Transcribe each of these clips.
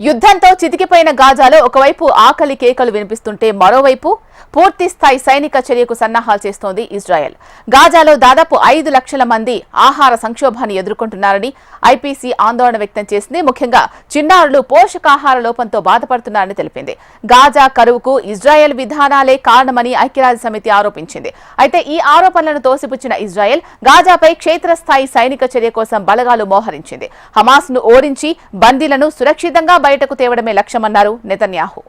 యుద్ధంతో చితికిపోయిన గాజాలో ఒకవైపు ఆకలి కేకలు వినిపిస్తుంటే మరోవైపు పూర్తి స్థాయి సైనిక చర్యకు సన్నాహాలు చేస్తోంది ఇజ్రాయెల్. గాజాలో దాదాపు ఐదు లక్షల మంది ఆహార సంక్షోభాన్ని ఎదుర్కొంటున్నారని ఐపీసీ ఆందోళన వ్యక్తం చేసింది. ముఖ్యంగా చిన్నారులు పోషకాహార లోపంతో బాధపడుతున్నారని తెలిపింది. గాజా కరువుకు ఇజ్రాయెల్ విధానాలే కారణమని ఐక్యరాజ్య సమితి ఆరోపించింది. అయితే ఈ ఆరోపణలను తోసిపుచ్చిన ఇజ్రాయెల్ గాజాపై క్షేత్రస్థాయి సైనిక చర్య కోసం బలగాలు మోహరించింది. హమాస్ను ఓడించి బందీలను సురక్షితంగా బయటకు తేవడమే లక్ష్యమన్నారు నెతన్యాహు.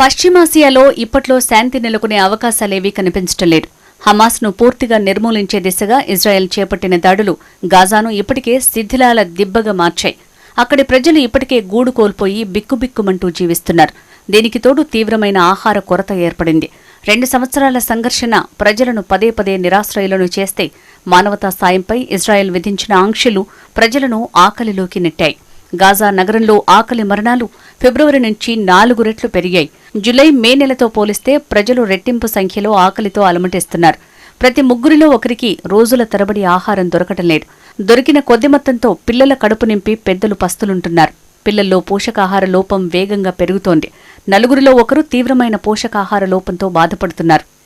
పశ్చిమాసియాలో ఇప్పట్లో శాంతి నెలకొనే అవకాశాలేవీ కనిపించటం లేదు. హమాస్ను పూర్తిగా నిర్మూలించే దిశగా ఇజ్రాయెల్ చేపట్టిన దాడులు గాజాను ఇప్పటికే శిథిలాల దిబ్బగా మార్చాయి. అక్కడి ప్రజలు ఇప్పటికే గూడు కోల్పోయి బిక్కుబిక్కుమంటూ జీవిస్తున్నారు. దీనికి తోడు తీవ్రమైన ఆహార కొరత ఏర్పడింది. రెండు సంవత్సరాల సంఘర్షణ ప్రజలను పదే పదే నిరాశ్రయులను చేస్తే మానవతా సాయంపై ఇజ్రాయెల్ విధించిన ఆంక్షలు ప్రజలను ఆకలిలోకి నెట్టాయి. గాజా నగరంలో ఆకలి మరణాలు ఫిబ్రవరి నుంచి నాలుగు రెట్లు పెరిగాయి. జులై మే నెలతో పోలిస్తే ప్రజలు రెట్టింపు సంఖ్యలో ఆకలితో అలమటిస్తున్నారు. ప్రతి ముగ్గురిలో ఒకరికి రోజుల తరబడి ఆహారం దొరకటం లేదు. దొరికిన కొద్ది మొత్తంతో పిల్లల కడుపు నింపి పెద్దలు పస్తులుంటున్నారు. పిల్లల్లో పోషకాహార లోపం వేగంగా పెరుగుతోంది. నలుగురిలో ఒకరు తీవ్రమైన పోషకాహార లోపంతో బాధపడుతున్నారు.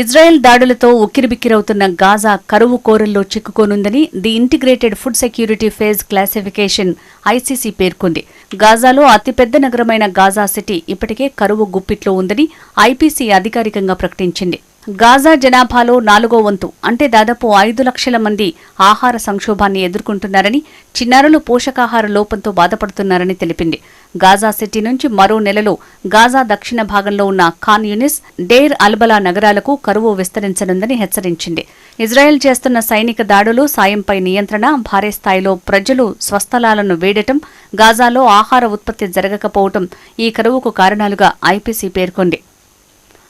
ఇజ్రాయెల్ దాడులతో ఉక్కిరిబిక్కిరవుతున్న గాజా కరువు కోరల్లో చిక్కుకోనుందని the integrated food security phase classification ICC పేర్కొంది. గాజాలో అతిపెద్ద నగరమైన గాజా సిటీ ఇప్పటికే కరువు గుప్పిట్లో ఉందని ఐపీసీ అధికారికంగా ప్రకటించింది. గాజా జనాభాలో నాలుగో వంతు అంటే దాదాపు ఐదు లక్షల మంది ఆహార సంక్షోభాన్ని ఎదుర్కొంటున్నారని చిన్నారులు పోషకాహార లోపంతో బాధపడుతున్నారని తెలిపింది. గాజా సిటీ నుంచి మరో నెలలో గాజా దక్షిణ భాగంలో ఉన్న ఖాన్ యూనిస్ డేర్ అల్బలా నగరాలకు కరువు విస్తరించనుందని హెచ్చరించింది. ఇజ్రాయెల్ చేస్తున్న సైనిక దాడులు సాయంపై నియంత్రణ భారీ స్థాయిలో ప్రజలు స్వస్థలాలను వేడటం గాజాలో ఆహార ఉత్పత్తి జరగకపోవటం ఈ కరువుకు కారణాలుగా ఐపీసీ పేర్కొంది.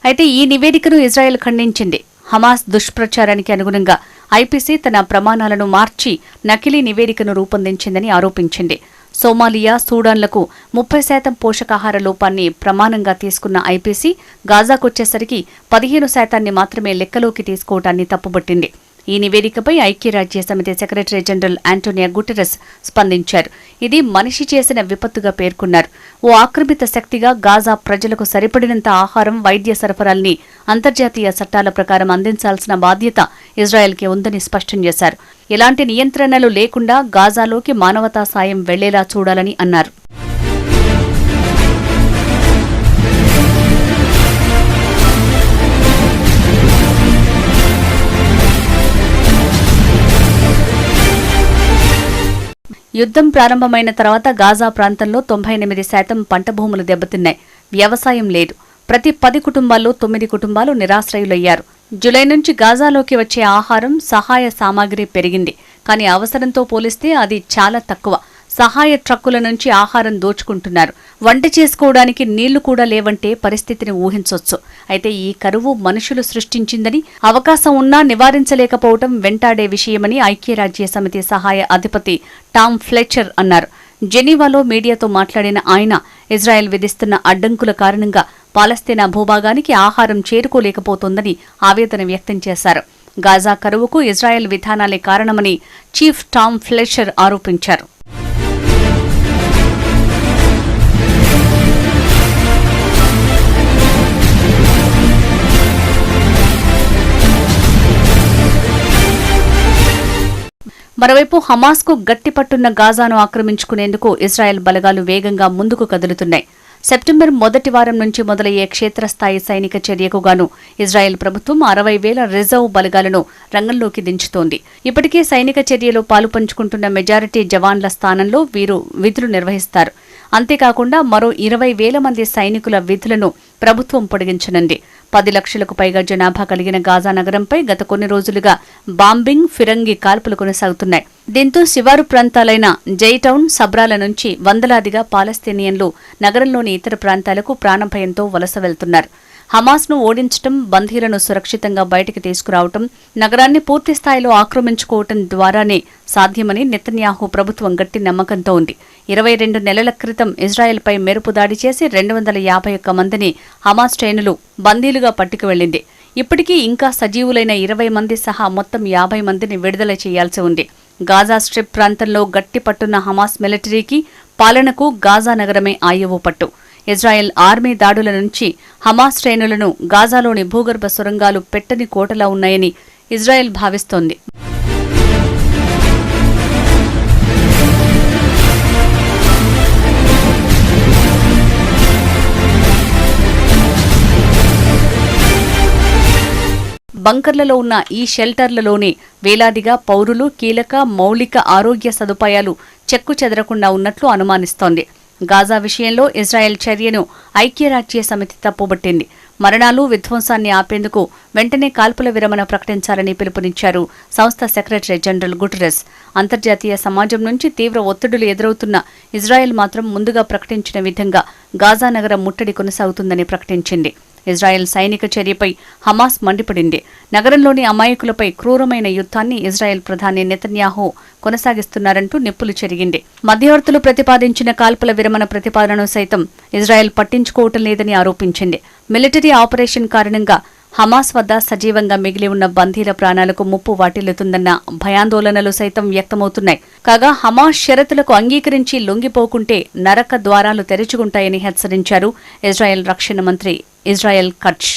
అయితే ఈ నివేదికను ఇజ్రాయెల్ ఖండించింది. హమాస్ దుష్ప్రచారానికి అనుగుణంగా ఐపీసీ తన ప్రమాణాలను మార్చి నకిలీ నివేదికను రూపొందించిందని ఆరోపించింది. సోమాలియా సూడాన్లకు ముప్పై శాతం పోషకాహార లోపాన్ని ప్రమాణంగా తీసుకున్న ఐపీసీ గాజాకొచ్చేసరికి పదిహేను శాతాన్ని మాత్రమే లెక్కలోకి తీసుకోవటాన్ని తప్పుబట్టింది. ఈ నివేదికపై ఐక్యరాజ్య సమితి సెక్రటరీ జనరల్ ఆంటోనియా గుటెరస్ స్పందించారు. ఇది మనిషి చేసిన విపత్తుగా పేర్కొన్నారు. ఓ ఆక్రమిత శక్తిగా గాజా ప్రజలకు సరిపడినంత ఆహారం వైద్య సరఫరాల్ని అంతర్జాతీయ చట్టాల ప్రకారం అందించాల్సిన బాధ్యత ఇజ్రాయెల్కి ఉందని స్పష్టం చేశారు. ఎలాంటి నియంత్రణలు లేకుండా గాజాలోకి మానవతా సాయం వెళ్ళేలా చూడాలని అన్నారు. యుద్ధం ప్రారంభమైన తర్వాత గాజా ప్రాంతంలో తొంభై ఎనిమిది శాతం పంట భూములు దెబ్బతిన్నాయి. వ్యవసాయం లేదు. ప్రతి పది కుటుంబాల్లో తొమ్మిది కుటుంబాలు నిరాశ్రయులయ్యారు. జులై నుంచి గాజాలోకి వచ్చే ఆహారం సహాయ సామాగ్రి పెరిగింది. కానీ అవసరంతో పోలిస్తే అది చాలా తక్కువ. సహాయ ట్రక్కుల నుంచి ఆహారం దోచుకుంటున్నారు. వంట చేసుకోవడానికి నీళ్ళు కూడా లేవంటే పరిస్థితిని ఊహించొచ్చు. అయితే ఈ కరువు మనుషులు సృష్టించిందని అవకాశం ఉన్నా నివారించలేకపోవటం వెంటాడే విషయమని ఐక్యరాజ్య సమితి సహాయ అధిపతి టామ్ ఫ్లెచర్ అన్నారు. జెనీవాలో మీడియాతో మాట్లాడిన ఆయన ఇజ్రాయెల్ విధిస్తున్న అడ్డంకుల కారణంగా పాలస్తీనా భూభాగానికి ఆహారం చేరుకోలేకపోతోందని ఆవేదన వ్యక్తం చేశారు. గాజా కరువుకు ఇజ్రాయెల్ విధానాలే కారణమని చీఫ్ టామ్ ఫ్లెషర్ ఆరోపించారు. మరోవైపు హమాస్కు గట్టిపట్టున్న గాజాను ఆక్రమించుకునేందుకు ఇజ్రాయెల్ బలగాలు వేగంగా ముందుకు కదులుతున్నాయి. సెప్టెంబర్ మొదటి వారం నుంచి మొదలయ్యే క్షేత్రస్థాయి సైనిక చర్యకు గాను ఇజ్రాయెల్ ప్రభుత్వం అరవై వేల రిజర్వ్ బలగాలను రంగంలోకి దించుతోంది. ఇప్పటికే సైనిక చర్యలో పాలుపంచుకుంటున్న మెజారిటీ జవాన్ల స్థానంలో వీరు విధులు నిర్వహిస్తారు. అంతేకాకుండా మరో ఇరవై వేల మంది సైనికుల విధులను ప్రభుత్వం పొడిగించనుంది. పది లక్షలకు పైగా జనాభా కలిగిన గాజా నగరంపై గత కొన్ని రోజులుగా బాంబింగ్ ఫిరంగి కాల్పులు కొనసాగుతున్నాయి. దీంతో శివారు ప్రాంతాలైన జైటౌన్ సబ్రాల నుంచి వందలాదిగా పాలస్తీనియన్లు నగరంలోని ఇతర ప్రాంతాలకు ప్రాణభయంతో వలస వెళ్తున్నారు. హమాస్ను ఓడించటం బందీలను సురక్షితంగా బయటికి తీసుకురావటం నగరాన్ని పూర్తిస్థాయిలో ఆక్రమించుకోవటం ద్వారానే సాధ్యమని నెతన్యాహు ప్రభుత్వం గట్టి నమ్మకంతో ఉంది. ఇరవై రెండు నెలల క్రితం ఇజ్రాయెల్పై మెరుపు దాడి చేసి రెండు వందల యాభై ఒక్క మందిని హమాస్ ట్రైనులు బందీలుగా పట్టుకు వెళ్ళింది. ఇప్పటికీ ఇంకా సజీవులైన ఇరవై మంది సహా మొత్తం యాభై మందిని విడుదల చేయాల్సి ఉంది. గాజా స్ట్రిప్ ప్రాంతంలో గట్టి పట్టున్న హమాస్ మిలిటరీకి పాలనకు గాజా నగరమే ఆయువు పట్టు. ఇజ్రాయెల్ ఆర్మీ దాడుల నుంచి హమాస్ శ్రేణులను గాజాలోని భూగర్భ సొరంగాలు పెట్టని కోటలా ఉన్నాయని ఇజ్రాయెల్ భావిస్తోంది. బంకర్లలో ఉన్న ఈ షెల్టర్లలోనే వేలాదిగా పౌరులు కీలక మౌలిక ఆరోగ్య సదుపాయాలు చెక్కు చెదరకుండా ఉన్నట్లు అనుమానిస్తోంది. గాజా విషయంలో ఇజ్రాయెల్ చర్యను ఐక్యరాజ్య సమితి తప్పుబట్టింది. మరణాలు విధ్వంసాన్ని ఆపేందుకు వెంటనే కాల్పుల విరమణ ప్రకటించాలని పిలుపునిచ్చారు సంస్థ సెక్రటరీ జనరల్ గుటరెస్ అంతర్జాతీయ సమాజం నుంచి తీవ్ర ఒత్తిడులు ఎదురవుతున్న ఇజ్రాయెల్ మాత్రం ముందుగా ప్రకటించిన విధంగా గాజా నగరం ముట్టడి కొనసాగుతుందని ప్రకటించింది. ఇజ్రాయెల్ సైనిక చర్యపై హమాస్ మండిపడింది. నగరంలోని అమాయకులపై క్రూరమైన యుద్ధాన్ని ఇజ్రాయెల్ ప్రధాని నెతన్యాహు కొనసాగిస్తున్నారంటూ నిప్పులు చెరిగింది. మధ్యవర్తులు ప్రతిపాదించిన కాల్పుల విరమణ ప్రతిపాదనను సైతం ఇజ్రాయెల్ పట్టించుకోవటం లేదని ఆరోపించింది. మిలిటరీ ఆపరేషన్ కారణంగా హమాస్ వద్ద సజీవంగా మిగిలి ఉన్న బందీల ప్రాణాలకు ముప్పు వాటిల్లుతుందన్న భయాందోళనలు సైతం వ్యక్తమవుతున్నాయి. కాగా హమాస్ షరతులకు అంగీకరించి లొంగిపోకుంటే నరక ద్వారాలు తెరుచుకుంటాయని హెచ్చరించారు ఇజ్రాయెల్ రక్షణ మంత్రి ఇజ్రాయెల్ కట్ష్